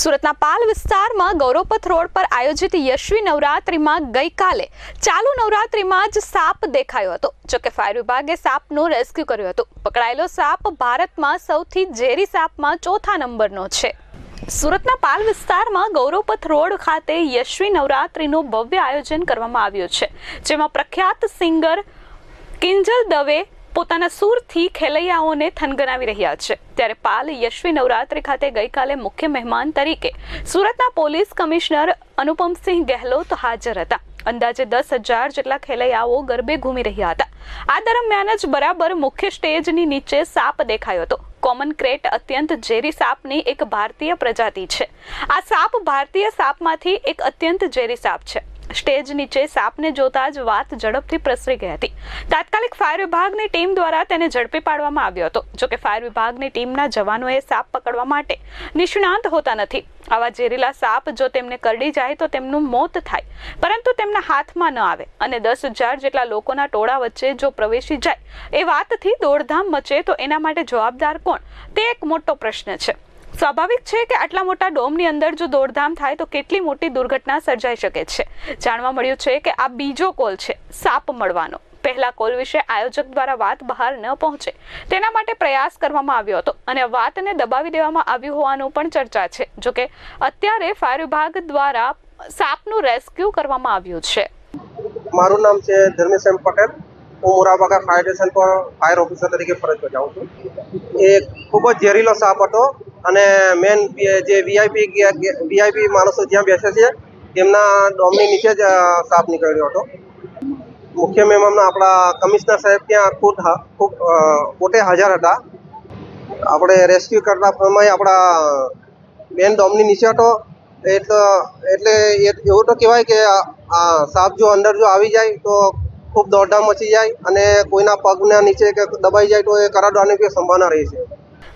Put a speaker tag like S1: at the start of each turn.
S1: સુરતના પાલ વિસ્તારમાં ગૌરવપથ રોડ પર આયોજિત યશવી નવરાત્રિમાં ગઈકાલે ચાલુ નવરાત્રિમાં જ સાપ દેખાયો હતો, જોકે ફાયર વિભાગે સાપનું રેસ્ક્યુ કર્યું હતું. પકડાયેલો સાપ ભારતમાં સૌથી ઝેરી સાપમાં ચોથા નંબરનો છે. સુરતના પાલ વિસ્તારમાં ગૌરવપથ રોડ ખાતે યશવી નવરાત્રિનું ભવ્ય આયોજન કરવામાં આવ્યું છે, જેમાં પ્રખ્યાત સિંગર કિંજલ દવે પોતાના સૂરથી ખેલૈયાઓને થનગનાવી રહ્યા છે. ત્યારે પાલ યશવી નવરાત્રિ ખાતે ગઈકાલે મુખ્ય મહેમાન તરીકે સુરતના પોલીસ કમિશનર અનુપમસિંહ ગહેલોત હાજર હતા. અંદાજે દસ હજાર જેટલા ખેલૈયાઓ ગરબે ઘૂમી રહ્યા હતા. આ દરમિયાન જ બરાબર મુખ્ય સ્ટેજની નીચે સાપ દેખાયો હતો. કોમન ક્રેટ અત્યંત ઝેરી સાપની એક ભારતીય પ્રજાતિ છે. આ સાપ ભારતીય સાપમાંથી એક અત્યંત ઝેરી સાપ છે. સ્ટેજ નીચે સાપને જોતા જ વાત ઝડપથી પ્રસરી ગઈ હતી. તાત્કાલિક ફાયર વિભાગની ટીમ દ્વારા તેને ઝડપી પાડવામાં આવ્યો હતો. જોકે ફાયર વિભાગની ટીમના જવાનોએ સાપ પકડવા માટે નિષ્ણાંત હોતા નથી. આવા ઝેરીલા સાપ જો તેમને કરડી જાય તો તેમનું મોત થાય. પરંતુ તેમના હાથમાં ન આવે અને દસ હજાર જેટલા લોકોના ટોળા વચ્ચે જો પ્રવેશી જાય, એ વાતથી દોડધામ મચે તો એના માટે જવાબદાર કોણ? તે એક મોટો પ્રશ્ન છે. સ્વાભાવિક છે કે આટલા મોટા ડોમની અંદર જો દોડધામ થાય તો કેટલી મોટી દુર્ઘટના સર્જાઈ શકે છે. જાણવા મળ્યું છે કે આ બીજો કોલ છે, સાપ મળવાનો. પહેલા કોલ વિશે આયોજક દ્વારા વાત બહાર ન પહોંચે. તેના માટે પ્રયાસ કરવામાં આવ્યો હતો અને વાતને દબાવી દેવામાં આવી હોવાનું પણ ચર્ચા છે. જોકે અત્યારે ફાયર વિભાગ દ્વારા સાપનું રેસ્ક્યુ કરવામાં આવ્યું છે.
S2: મારું નામ છે ધર્મેશ પટેલ. હું મોરાબાગા ફાયર સ્ટેશન પર ફાયર ઓફિસર તરીકે ફરજ બજાવું છું. એ ખૂબ જ ઝેરીલો સાપ હતો. અને મેન જે વીઆઈપી વીઆઈપી માણસો જ્યાં બેસે છે, તેમના ડોમની નીચે જ સાપ નીકળ્યો હતો. મુખ્ય મહેમાન આપણા કમિશનર સાહેબ ત્યાં ખુદ ખૂબ પોતે હાજર હતા. આપણે રેસ્ક્યુ કરતા સમયે આપણા મેન ડોમની નીચે હતો, એટલે એટલે એવું તો કહેવાય કે આ- સાપ જો અંદર જો આવી જાય તો ખૂબ દોડધામ મચી જાય અને કોઈના પગના નીચે કે દબાઈ જાય તો એ કરાડવાની સંભાવના રહી છે.